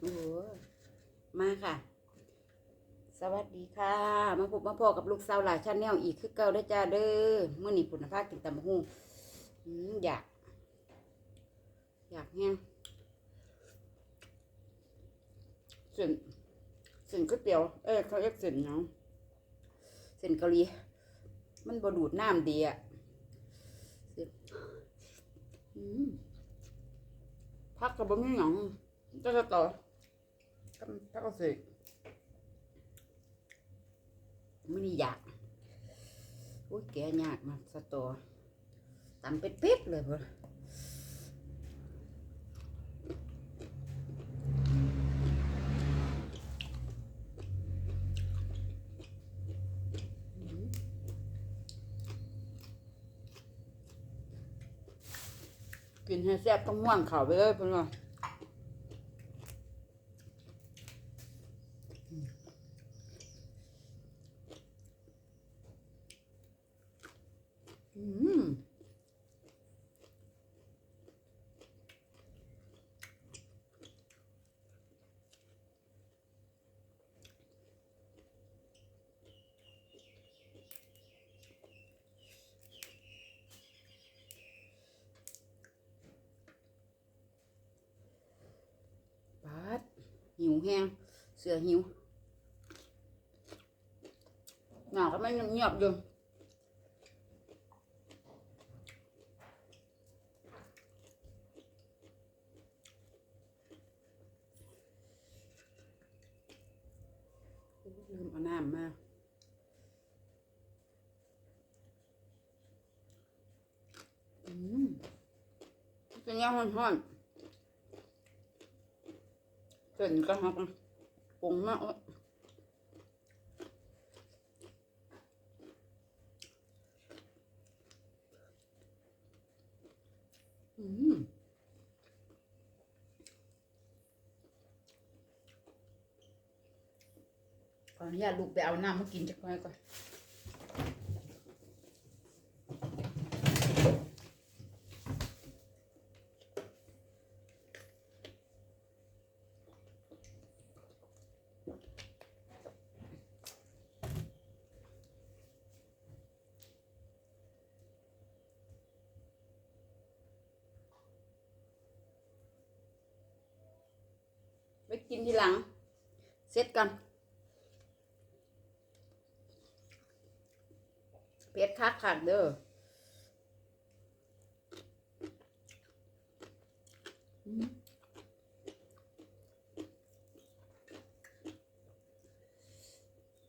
โอ้โหมาค่ะ สวัสดีค่ะ มาพบมาพอกับลูกสาวหลายชาแนลอีกคือเก่าได้จ้าเด้อเมื่อนี้ผุนภาคกินตำบักหูอยาก อยากแห้งเส้นเส้นก๋วยเตี๋ยว เอ้เขาเรียกเส้นหยังเส้นเกาหลีมันบดูดน้ำดีอะส้นพักกับบะหมี่หยังก็จะต่อ กับพักก็สิไม่ได้อยากอุ้ยแกยากมากสตอตำเป็ดๆเลยเพื่อนกินให้แซ่บต้องม่วนเข่าไปเลยเพื่อน ว่าอืมปาดหิวแห้งเสือหิวหนาก็ไม่เงียบๆอยู่ ลืมเอาน้ำมาอืมเป็นยังห้อนๆเส้นก็ฮักปรุงมากเลยอืม ขออนุญาตลูกไปเอาน้ำมากินจักหน่อยก่อนไปกินทีหลัง เสร็จกัน เป็ดคักคักเด้ออืม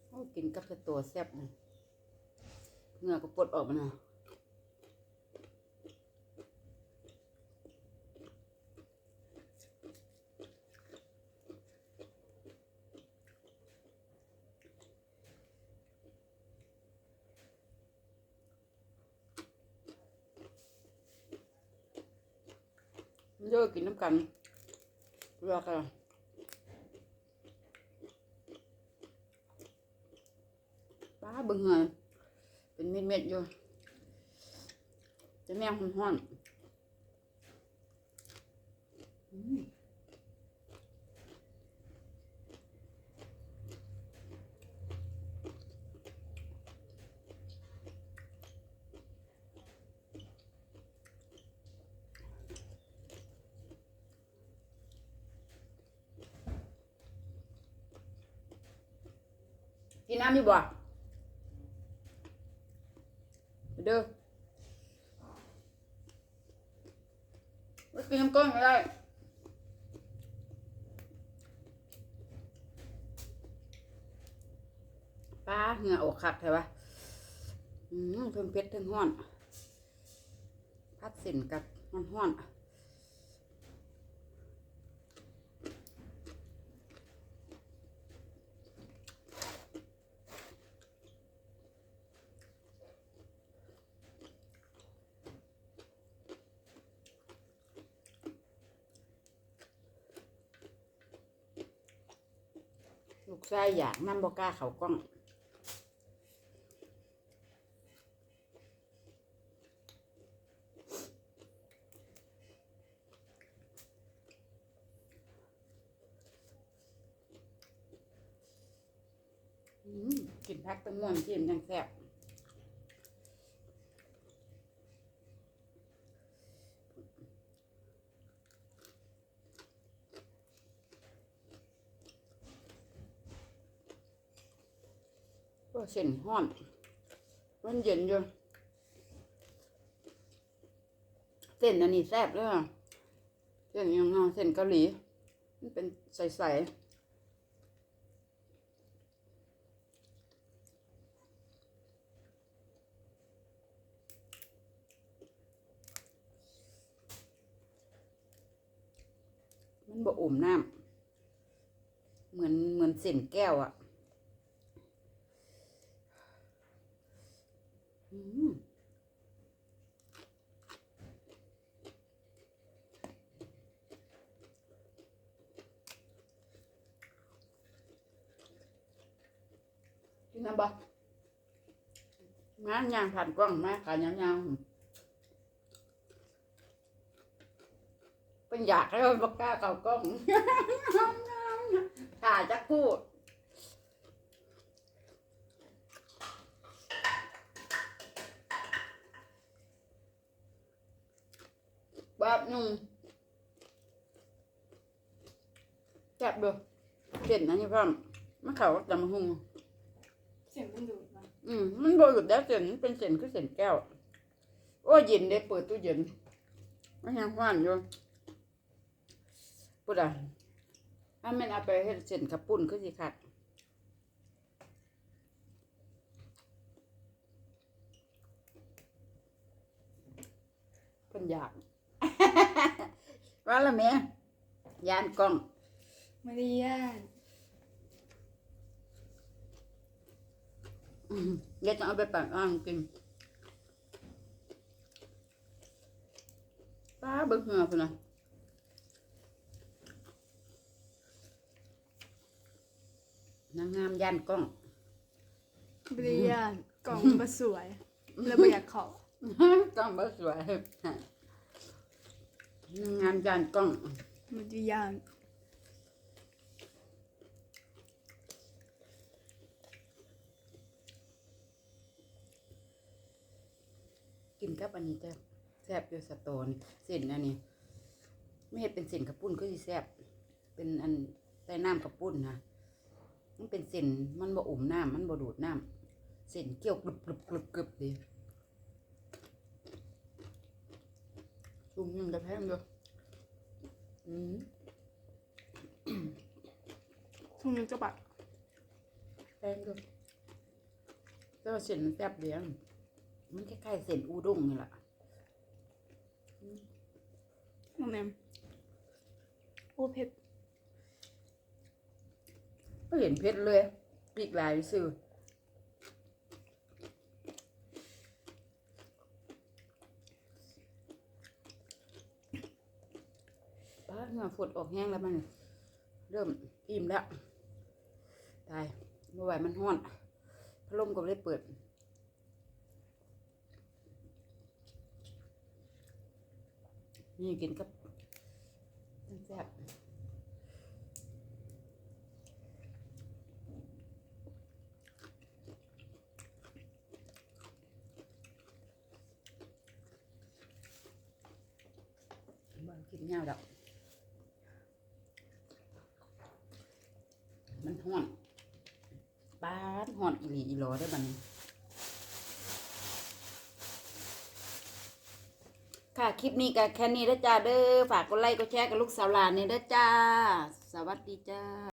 โอ้กินกับตัวแซ่บเลยเหงื่อก็ปลดออกมาเนาะ เลิกกินน้ำกันเลือกอะป้าบึงเหงยเป็นเม็ดเม็ดอยู่จะแนวห้อนๆอืม กินน้ำอยู่บ่เด้อไว้กินน้ำก้อนก็ได้ป้าเหงื่อออกคักใช่ปะอืมเพิ่งเผ็ดเพิ่งห้อน พัดส้นกับห้อนห้อน ลูกชายอยากนั่บอก้าเขากล้อง กินพักตะม่วนเทียมยังแซ่บ ก็เส้นห้อน มันเย็นอยู่เส้นอันนี้แซ่บเลยอะเส้นยังไงเส้นเกาหลี มันเป็นใสๆ มันบ่อมน้ำ เหมือนเหมือนเส้นแก้วอะ่ะอืม กินน้ำบ่งานยางผ่านกล้องมาขายยาวๆเป็นอยากให้มันบอกกล้าเก่ากล้องถ่ายจักพูด แบบหนุ่มแซ่บดูเส้นอันนี้พ่อมมันเขาจะมาหุงเสียงมันดูดมาอืมมันบอยู่แล้วเส้นมันเป็นเส้นคือเส้นแก้ว โอ้ยเย็นเด้เปิดตู้เย็นมันยังร้อนอยู่ปุ๊ดอะถ้ามันเอาไปเฮ็ดเส้นขับปุ่นคือสิคักเพิ่นอยาก ว่าและแม่ยานกล้องไม่ได้ย่านอืมเดี๋ยวจะเอาไปปั่นอ่างกินป้าเบิ่งเหงือพุ่นน่ะนางงามย่านกล้องไม่ได้ย่านกล่องมาสวย แล้วไม่อยากขอ กล้องบ่สวยนา งงามย่านกล้องมันจะย่านกินกับอันนี้จ้ะแซ่บอยู่สะโตนเส้นอันนี้ ไม่เห็นเป็นเส้นกระปุ้นก็สิแซ่บเป็นอันใต้น้ำกระปุ้นนะมันเป็นเส้นมันบ่อมน้ำมันบ่ดูดน้ำเส้นเกี่ยวกรึบกรึบกรึบกรึบดี ชุ่มยังจะแพงอยู่อืมทุกนึงจะแบบแพงอยู่แต่ว่าเส้นมันแซ่บเดียวมันคล้ายๆเส้นอูด้งนี่แหละน้องแนมโอ้เผ็ดก็เห็นเพชรเลยปีกหลายซื่อ เหงื่อฝดออกแห้งแล้วมัน เริ่มอิ่มแล้ว ตายเมื่อไหวมันห้อนพัดลมก็ไม่ได้เปิดนี่กินกับแซ่บบ้ากินเงาดอก มันห่อนป้าดห่อนอีหลีอีหลอได้บัดนี้ค่ะ คลิปนี้ก็แค่นี้แล้จ้าเด้อฝากกดไลค์กดแชร์กับลูกสาวหลานนี่เด้อจ้า สวัสดีจ้า